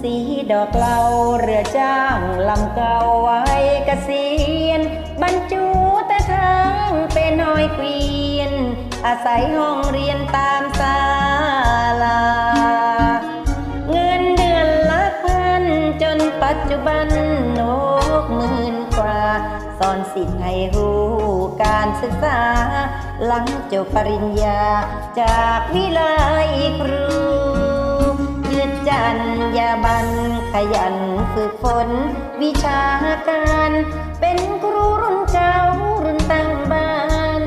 สีดอกเหลาเรือจ้างลำเก่าไว้เกษียณบรรจุต่ทางเป็นน้อยเกวียน อาศัยห้องเรียนตามศาลา เงินเดือนละพัน จนปัจจุบันนกหมื่นกว่า สอนสิทธิ์ให้หูการศึกษา หลังจบปริญญาจากวิไลครู ดจันยาบันขยันฝึกฝน วิชาการ เป็นครูรุ่นเก่ารุ่นตั้งบ้าน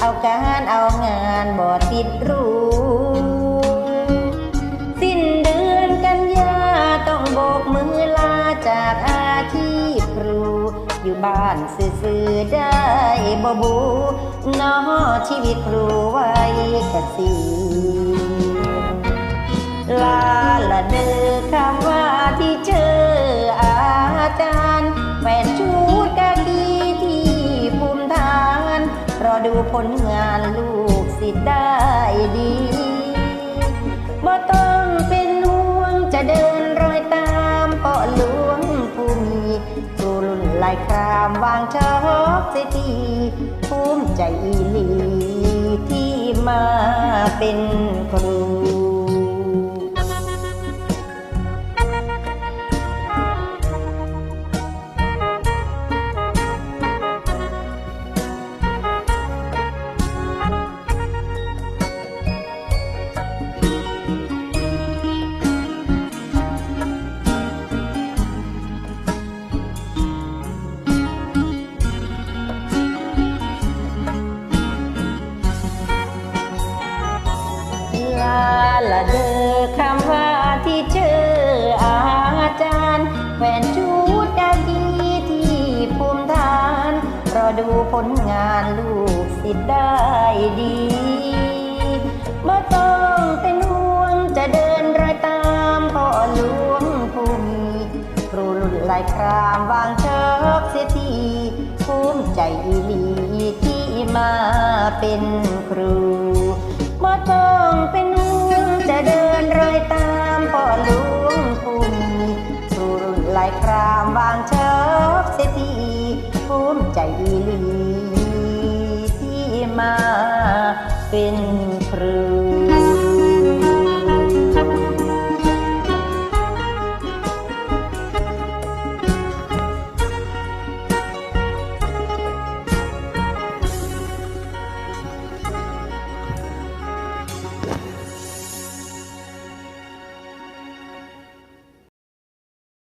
เอาการเอางานบ่ติดรู้สิ้นเดือนกันยาต้องโบกมือลาจากอาชีพครู อยู่บ้านซื่อๆได้บ่บูนอชีวิตครูไว้กษีลา ละเด้อคำว่าที่เจออาจารย์แฟนชุดกากีที่ภูมิฐาน รอดูผลงานลูกศิษย์ได้ดีบ่ต้องเป็นห่วงจะเดินรอยตามเปาะหลวงผู้มีครูรุ่นลายครามวางชอบเสียทีภูมิใจอีหลีที่มาเป็นครู ลาละเดอคำว่าที่เจออาจารย์แหวนชุดกากีที่ภูมิฐาน รอดูผลงานลูกศิษย์ได้ดีบ่ต้องเป็นห่วงจะเดินรอยตามพ่อหลวงผู้มีครูรุ่นลายครามวางเชิกเสียทีภูมิใจอีหลีที่มาเป็นครูบ่ต้อง ที่มาเป็น